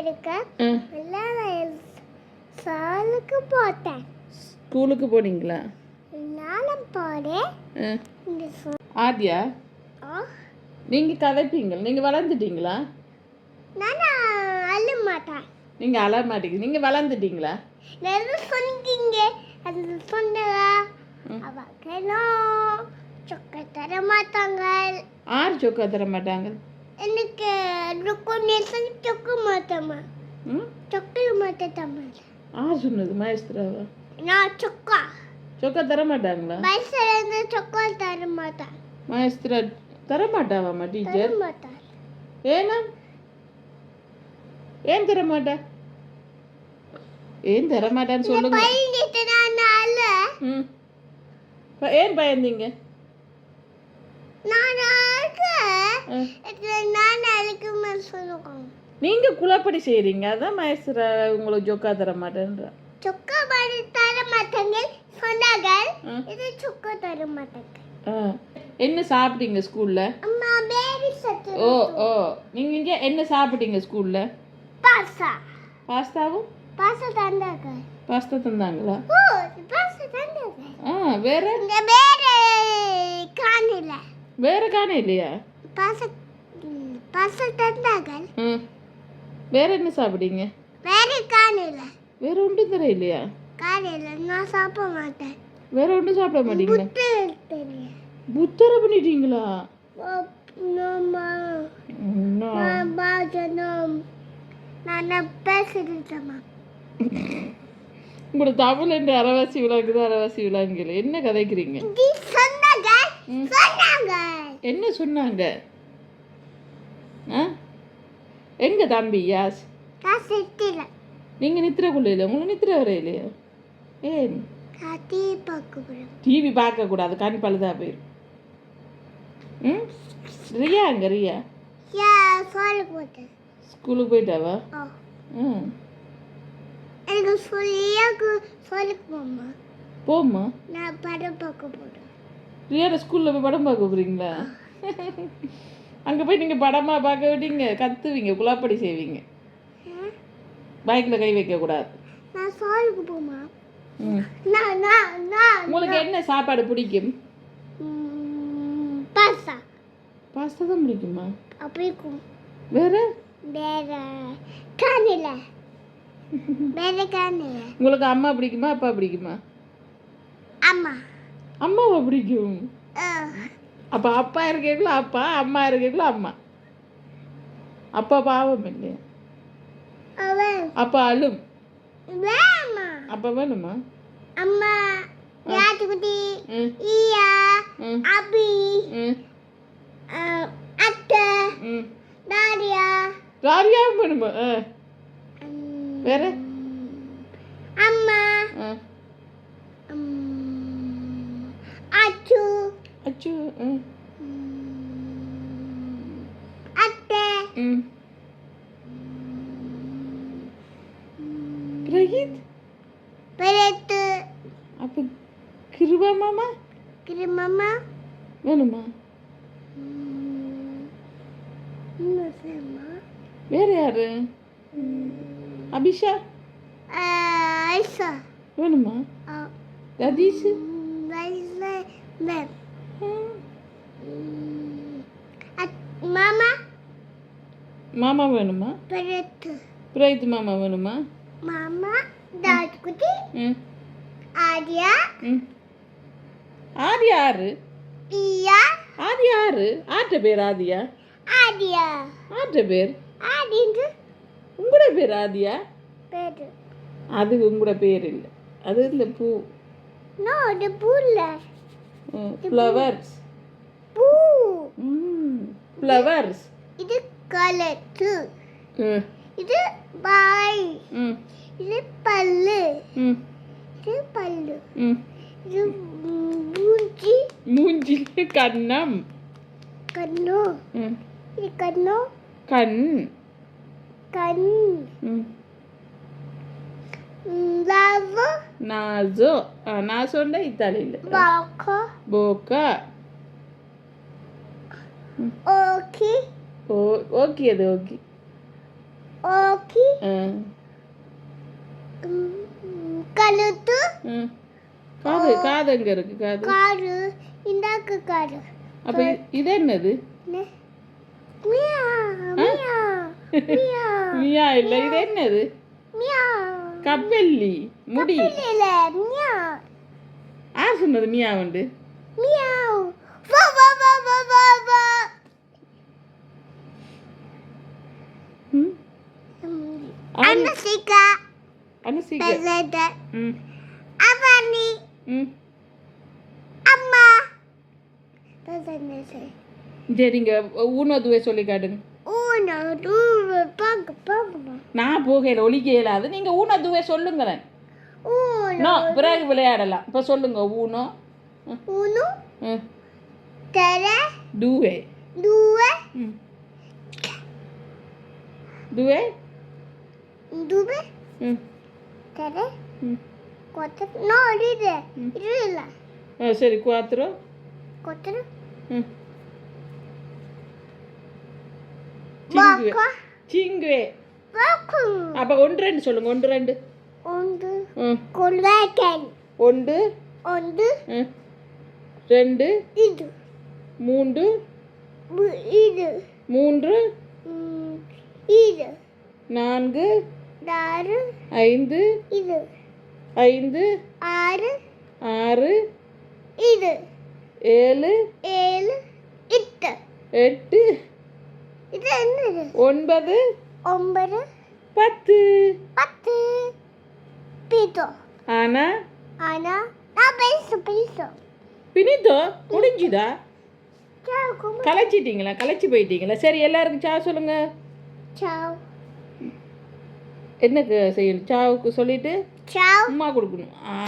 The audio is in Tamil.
இருக்க சாலுக்கு போட்டேன். ஸ்கூலுக்கு போனீங்களா? நானும் போறேன் ஆதியா? ஆ, நீங்கள் கதைப்பீங்க நீங்கள் வளர்ந்துட்டீங்களா? நான் அழ மாட்டேன். நீங்கள் அழ மாட்டீங்க. நீங்கள் வளர்ந்துட்டீங்களா? நிறைய சொன்னீங்க. அந்த சொன்னதா. அவங்களும் சொக்க தர மாட்டாங்க. ஆறு சொக்கா தர மாட்டாங்க? எனக்கு ஏன் சொல்லுங்க. ம். ப- பயந்தீங்க? நான் நீங்க குழப்படி செய்றீங்க. அதான் மகேஸ்வரா உங்களுக்கு ஜோக்கா தர மாட்டேன்றா. சொக்கா பாடி தர மாட்டாங்க. சொன்னாங்க. இது சொக்கா தர மாட்டாங்க. என்ன சாப்பிட்டீங்க ஸ்கூல்ல? அம்மா பேபி சத்து ஓ ஓ. நீங்க இங்க என்ன சாப்பிட்டீங்க ஸ்கூல்ல? பாசா பாஸ்தாவும்? பாசா தந்தாங்க பாஸ்தா தந்தாங்களா? ஓ பாசா தந்தாங்க ஆ வேற? இந்த வேற காணல. வேற காண இல்லையா? பாசா பாசா தந்தாங்க ம். வேற என்ன சாப்பிட்டீங்க? வேற காணல வேற ஒன்றும் தர இல்லையா? காணல நான் சாப்பிட மாட்டேன். வேற ஒன்றும் சாப்பிட மாட்டீங்களா? புத்தரை பண்ணிட்டீங்களா? உங்களோட தமிழ் என்று அரைவாசி விளாங்குது அரைவாசி விளாங்கல. என்ன கதைக்கிறீங்க இது சொன்னாங்க ம். சொன்னாங்க என்ன சொன்னாங்க? ஆ? எங்க தம்பி? யாஸ்? காசு எத்தில நீங்க நித்திர கொள்ளையில உங்களுக்கு நித்திர வர இல்லையா? ஏன்? டிவி பார்க்க கூடாது. கண் பழுதா போயிடும் ம்? ரியா அங்க ரியா? ஸ்கூலுக்கு போயிட்டாவா? ம். எனக்கு சொல்லியாக்கு சொல்ல போமா போம்மா? நான் படம் பார்க்க போறேன். ரியாட ஸ்கூல்ல போய் படம் பார்க்க போறீங்களா? அங்க போய் நீங்க படமா பார்க்க விட்டீங்க கத்துவீங்க குழாப்படி செய்வீங்க. பைக்ல கை வைக்க கூடாது. நான் சொல்லுக்கு போமா. ம். நான் நான் நான் உங்களுக்கு என்ன சாப்பாடு பிடிக்கும்? பாசா பாஸ்தா. தான் பிடிக்குமா? அப்படிக்கும் வேற? வேற காணல. வேற காணல உங்களுக்கு அம்மா பிடிக்குமா அப்பா பிடிக்குமா? அம்மா. அம்மாவை பிடிக்கும். அப்ப அப்பா இருக்கீங்களோ அப்பா அம்மா இருக்கீங்களோ அம்மா. அப்பா பாவம் இல்லையா? அப்பா அழும். அப்பா வேணுமா? அம்மா யாத்துக்குட்டி ஈயா அபி அத்தை ம். தாரியா ராரியாவும் வேணுமா? வேற? அச்சோ ம் ம், அத்தை ம் பிரகீத் பெருத்து அப்போ கிருபா மாமா கிருமம்மா வேணுமா ம், இன்னும் சேமா வேற யாரு அபிஷா ஆ, ஐசா வேணுமா ஆ, ரதீஷ் ம், வயசுல மேம்? அத்- மாமா வேணுமா? பெருத்து பிரயித் மாமா வேணுமா? மாமா ஆதியா ம். ஆதி யாரு? பியா ஆதி யாரு? ஆற்ற பேர் ஆதியா? ஆதியா ஆற்ற பேர்? ஆடிந்து உங்களோட பேர் ஆதியா? பேரு. அது உங்களோட பேர் இல்லை. அது இல்லை பூ. நோ ஃப்ளவர்ஸ் பூ ஃப்ளவர்ஸ் இது கலத்து ம் இது பாய் ம் இது பல்லு ம் இது பல்லு ம் இது ம், மூஞ்சி மூஞ்சில கண்ணம் கண்ணு ம் போக்கா ஓகே ஓ ஓகே அது ஓகே ஓகி ஆ ம், கழுத்து ம். காது காது எங்க இருக்கு காது காரு இந்தாக்கு காரு அப்ப இது என்னது மியா மியா மியா இல்ல இது என்னது மியா கப்பெல்லி முடி யார் சொன்னது மியா ஆரி- அனசிகா ம் அவனி அம்மா சரிங்க ஊனதுவே சொல்லி காட்டுங்க நான் போகையில் ஒலிக்க இயலாது. நீங்கள் ஊனதுவே சொல்லுங்களேன். உன நோ பிறகு விளையாடலாம். இப்போ சொல்லுங்க ஊனோ. due ம். duwe due ம். தர quattro no ride ride ஆ சரி quattro quattro ம். Cinque bacca அப்போ ஒன்று ரெண்டு சொல்லுங்க ஒன்று ரெண்டு. ஒன்று ஒன்று ஒன்று ரெண்டு இது. மூன்று இது. மூன்று இது. நான்கு ஆறு ஐந்து இது. ஐந்து ஆறு ஆறு இது. ஏழு ஏழு எட்டு. எட்டு. இது என்னது? ஒன்பது. ஒன்பது. பத்து. பத்து. பீட்டோ ஆனா? ஆனா? நான் பேச பேச. பினிதோ முடிஞ்சுதா? கலைச்சிட்டீங்களா? கலைச்சி போயிட்டீங்களா? சரி எல்லாருக்கும் சா சொல்லுங்க. சாவ். என்னக்கு செய்யணும்? சாவுக்கு சொல்லிட்டு சாவ். உமா கொடுக்கணும். ஆ.